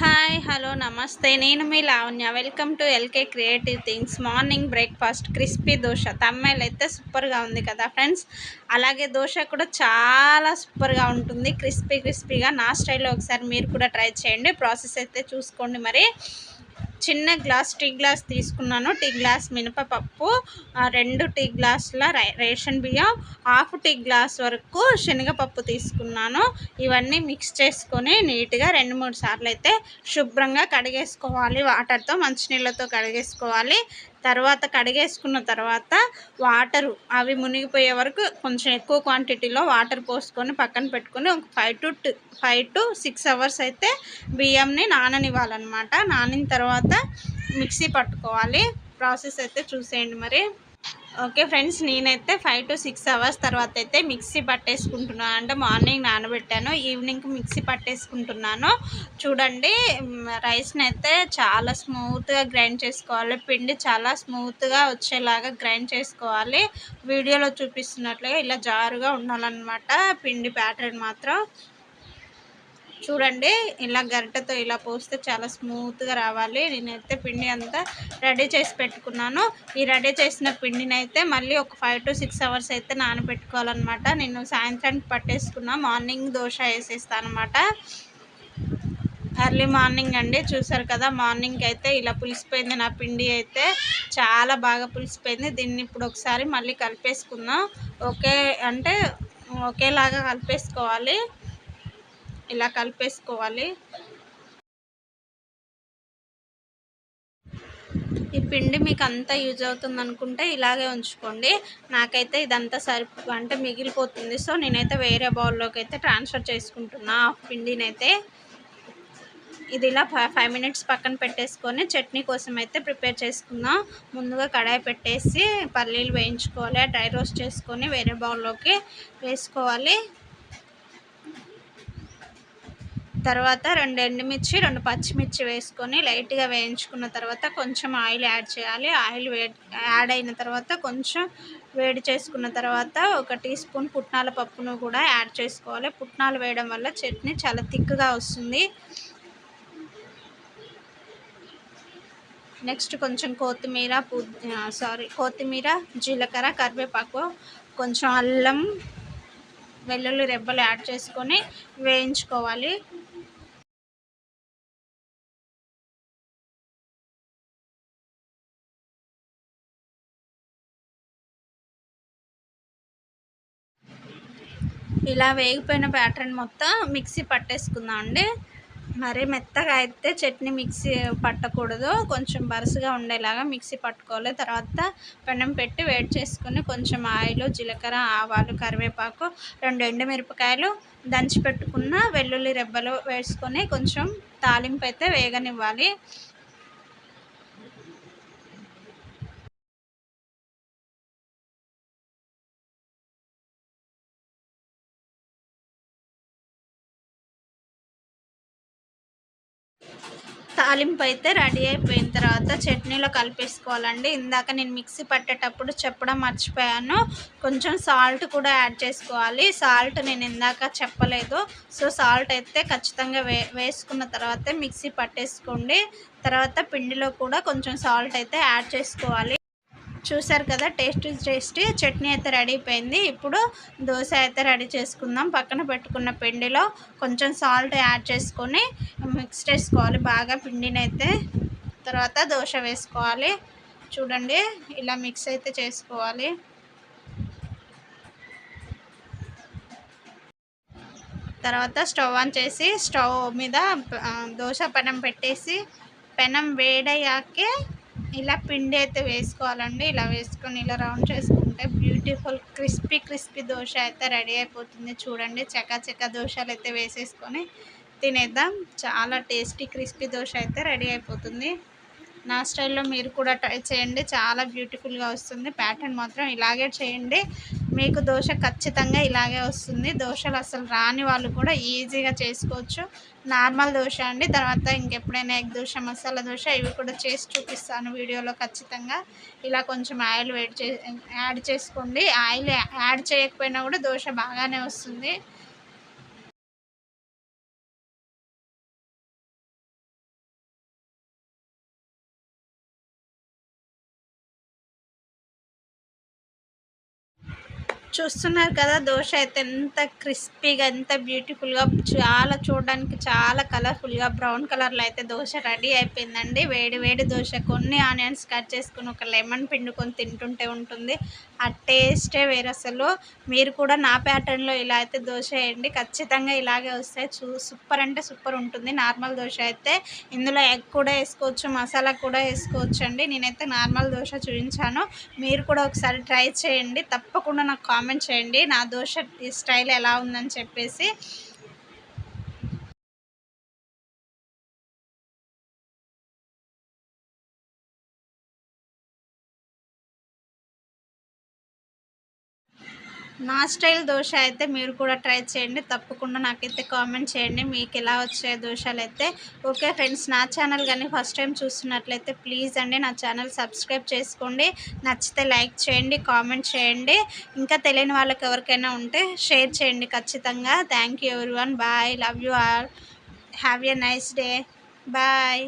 Hi hello నమస్తే. నేను మీ Lavanya. Welcome to LK creative things. Morning breakfast crispy dosa. తమ్మేలు అయితే సూపర్గా ఉంది కదా ఫ్రెండ్స్? అలాగే దోశ కూడా చాలా సూపర్గా ఉంటుంది. క్రిస్పీ క్రిస్పీగా నా స్టైల్లో ఒకసారి మీరు కూడా ట్రై చేయండి. ప్రాసెస్ అయితే చూసుకోండి మరి. చిన్న గ్లాస్ టీ గ్లాస్ తీసుకున్నాను. టీ గ్లాస్ మినపప్పు రెండు టీ గ్లాసుల రేషన్ బియ్యం హాఫ్ టీ గ్లాస్ వరకు శనగపప్పు తీసుకున్నాను. ఇవన్నీ మిక్స్ చేసుకొని నీట్గా రెండు మూడు సార్లు అయితే శుభ్రంగా కడిగేసుకోవాలి. వాటర్తో మంచినీళ్ళతో కడిగేసుకోవాలి. తర్వాత కడిగేసుకున్న తర్వాత వాటరు అవి మునిగిపోయే వరకు కొంచెం ఎక్కువ క్వాంటిటీలో వాటర్ పోసుకొని పక్కన పెట్టుకొని ఒక five to five to six hours అయితే బియ్యంని నాననివ్వాలన్నమాట. నానిన తర్వాత మిక్సీ పట్టుకోవాలి. ప్రాసెస్ అయితే చూసేయండి మరి. ఓకే ఫ్రెండ్స్ నేనైతే ఫైవ్ టు సిక్స్ అవర్స్ తర్వాత అయితే మిక్సీ పట్టేసుకుంటున్నాను అంటే మార్నింగ్ నానబెట్టాను ఈవినింగ్ మిక్సీ పట్టేసుకుంటున్నాను. చూడండి రైస్ని అయితే చాలా స్మూత్గా గ్రైండ్ చేసుకోవాలి. పిండి చాలా స్మూత్గా వచ్చేలాగా గ్రైండ్ చేసుకోవాలి. వీడియోలో చూపిస్తున్నట్లుగా ఇలా జారుగా ఉండాలన్నమాట పిండి ప్యాటర్న్ మాత్రం. చూడండి ఇలా గరిటెతో ఇలా పోస్తే చాలా స్మూత్గా రావాలి. నేనైతే పిండి అంతా రెడీ చేసి పెట్టుకున్నాను. ఈ రెడీ చేసిన పిండిని అయితే మళ్ళీ ఒక ఫైవ్ టు సిక్స్ అవర్స్ అయితే నానబెట్టుకోవాలన్నమాట. నేను సాయంత్రానికి పట్టేసుకున్నా మార్నింగ్ దోశ వేసేస్తాను అనమాట ఎర్లీ మార్నింగ్ అండి చూసారు కదా మార్నింగ్ అయితే ఇలా పులిసిపోయింది నా పిండి అయితే. చాలా బాగా పులిసిపోయింది. దీన్ని ఇప్పుడు ఒకసారి మళ్ళీ కలిపేసుకుందాం. ఒకే అంటే ఒకేలాగా కలిపేసుకోవాలి. ఇలా కలిపేసుకోవాలి? ఈ పిండి మీకు అంతా యూజ్ అవుతుంది అనుకుంటే ఇలాగే ఉంచుకోండి. నాకైతే ఇదంతా సరి అంటే మిగిలిపోతుంది. సో నేనైతే వేరే బౌల్లోకి అయితే ట్రాన్స్ఫర్ చేసుకుంటున్నా పిండినైతే. ఇది ఇలా ఫైవ్ మినిట్స్ పక్కన పెట్టేసుకొని చట్నీ కోసం అయితే ప్రిపేర్ చేసుకుందాం. ముందుగా కడాయి పెట్టేసి పల్లీలు వేయించుకోవాలి. డ్రై రోస్ట్ చేసుకొని వేరే బౌల్లోకి వేసుకోవాలి. తర్వాత రెండు ఎండుమిర్చి రెండు పచ్చిమిర్చి వేసుకొని లైట్గా వేయించుకున్న తర్వాత కొంచెం ఆయిల్ యాడ్ చేయాలి. ఆయిల్ వే యాడ్ అయిన తర్వాత కొంచెం వేడి చేసుకున్న తర్వాత ఒక టీ స్పూన్ పుట్నాల పప్పును కూడా యాడ్ చేసుకోవాలి. పుట్నాలు వేయడం వల్ల చట్నీ చాలా థిక్గా వస్తుంది. నెక్స్ట్ కొంచెం కొత్తిమీర పు సారీ కొత్తిమీర జీలకర్ర కరివేపాకు కొంచెం అల్లం వెల్లుల్లి రెబ్బలు యాడ్ చేసుకొని వేయించుకోవాలి. ఇలా వేగిపోయిన ప్యాటర్న్ మొత్తం మిక్సీ పట్టేసుకుందాం అండి. మరి మెత్తగా అయితే చట్నీ మిక్సీ పట్టకూడదు. కొంచెం బరుసుగా ఉండేలాగా మిక్సీ పట్టుకోవాలి. తర్వాత పెనం పెట్టి వేడి చేసుకుని కొంచెం ఆయిల్ జీలకర్ర ఆవాలు కరివేపాకు రెండు ఎండుమిరపకాయలు దంచి పెట్టుకున్న వెల్లుల్లి రెబ్బలు వేసుకొని కొంచెం తాలింపు అయితే వేగనివ్వాలి. తాలింపు అయితే రెడీ అయిపోయిన తర్వాత చట్నీలో కలిపేసుకోవాలండి. ఇందాక నేను మిక్సీ పట్టేటప్పుడు చెప్పడం మర్చిపోయాను. కొంచెం సాల్ట్ కూడా యాడ్ చేసుకోవాలి. సాల్ట్ నేను ఇందాక చెప్పలేదు. సో సాల్ట్ అయితే ఖచ్చితంగా వే వేసుకున్న తర్వాత మిక్సీ పట్టేసుకోండి. తర్వాత పిండిలో కూడా కొంచెం సాల్ట్ అయితే యాడ్ చేసుకోవాలి. చూసారు కదా టేస్ట్ టేస్టీ చట్నీ అయితే రెడీ అయిపోయింది. ఇప్పుడు దోశ అయితే రెడీ చేసుకుందాం. పక్కన పెట్టుకున్న పిండిలో కొంచెం సాల్ట్ యాడ్ చేసుకొని మిక్స్ చేసుకోవాలి. బాగా పిండిని అయితే తర్వాత దోశ వేసుకోవాలి. చూడండి ఇలా మిక్స్ అయితే చేసుకోవాలి. తర్వాత స్టవ్ ఆన్ చేసి స్టవ్ మీద దోశ పెనం పెట్టేసి పెనం వేడయ్యాకే ఇలా పిండి అయితే వేసుకోవాలండి. ఇలా వేసుకొని ఇలా రౌండ్ చేసుకుంటే బ్యూటిఫుల్ క్రిస్పీ క్రిస్పీ దోశ అయితే రెడీ అయిపోతుంది. చూడండి చక్క చక్క దోశలు అయితే వేసేసుకొని తినేద్దాం. చాలా టేస్టీ క్రిస్పీ దోశ అయితే రెడీ అయిపోతుంది. నా స్టైల్లో మీరు కూడా ట్రై చేయండి. చాలా బ్యూటిఫుల్గా వస్తుంది. ప్యాటర్న్ మాత్రం ఇలాగే చేయండి. మీకు దోశ ఖచ్చితంగా ఇలాగే వస్తుంది. దోశలు అసలు రాని వాళ్ళు కూడా ఈజీగా చేసుకోవచ్చు. నార్మల్ దోశ అండి. తర్వాత ఇంకెప్పుడైనా ఎగ్ దోశ మసాలా దోశ ఇవి కూడా చేసి చూపిస్తాను వీడియోలో ఖచ్చితంగా. ఇలా కొంచెం ఆయిల్ వేడి చే యాడ్ చేసుకోండి. ఆయిల్ యాడ్ చేయకపోయినా కూడా దోశ బాగానే వస్తుంది. చూస్తున్నారు కదా దోశ అయితే ఎంత క్రిస్పీగా ఎంత బ్యూటిఫుల్గా చాలా చూడడానికి చాలా కలర్ఫుల్గా బ్రౌన్ కలర్లో అయితే దోశ రెడీ అయిపోయిందండి. వేడి వేడి దోశ కొన్ని ఆనియన్స్ కట్ చేసుకుని ఒక లెమన్ పిండుకొని తింటుంటే ఉంటుంది. ఆ టేస్టే వేరు అసలు. మీరు కూడా నా ప్యాటర్న్లో ఇలా అయితే దోశ వేయండి. ఖచ్చితంగా ఇలాగే వస్తాయి. చూ సూపర్ అంటే సూపర్ ఉంటుంది. నార్మల్ దోశ అయితే ఇందులో ఎగ్ కూడా వేసుకోవచ్చు మసాలా కూడా వేసుకోవచ్చు అండి నేనైతే నార్మల్ దోశ చూపించాను. మీరు కూడా ఒకసారి ట్రై చేయండి. తప్పకుండా నాకు కామెంట్ చేయండి. నా దోశ స్టైల్ ఎలా ఉందని చెప్పేసి నా స్టైల్ దోశ అయితే మీరు కూడా ట్రై చేయండి. తప్పకుండా నాకైతే కామెంట్ చేయండి. మీకు ఎలా వచ్చాయి దోశలు అయితే. ఓకే ఫ్రెండ్స్ నా ఛానల్ కానీ ఫస్ట్ టైం చూస్తున్నట్లయితే ప్లీజ్ అండి నా ఛానల్ సబ్స్క్రైబ్ చేసుకోండి. నచ్చితే లైక్ చేయండి కామెంట్ చేయండి. ఇంకా తెలియని వాళ్ళకి ఎవరికైనా ఉంటే షేర్ చేయండి ఖచ్చితంగా. Thank you everyone bye. Love you all. Have a nice day. Bye.